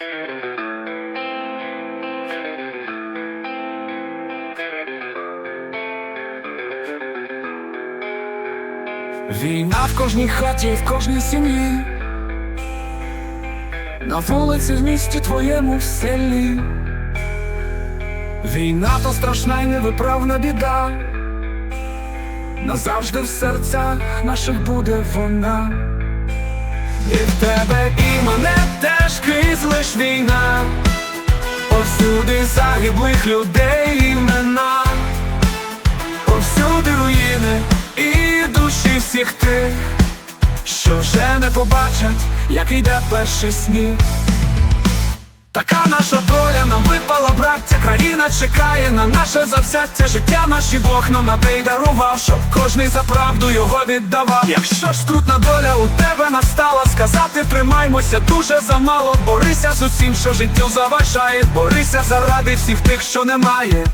Війна в кожній хаті, в кожній сім'ї, на вулиці в місті твоєму в селі. Війна то страшна й невиправна біда. Назавжди в серцях наших буде вона. І в тебе і лиш війна. Повсюди загиблих людей імена. Повсюди руїни і душі всіх тих, що вже не побачать, як йде перший сніг. Така наша доля нам випала, браття, країна чекає на наше завзяття. Життя наші Бог нам надей дарував, щоб кожний за правду його віддавав. Якщо ж трудна доля у тебе настала, сказати тримаймося дуже замало. Борися з усім, що життю заважає, борися заради всіх тих, що немає.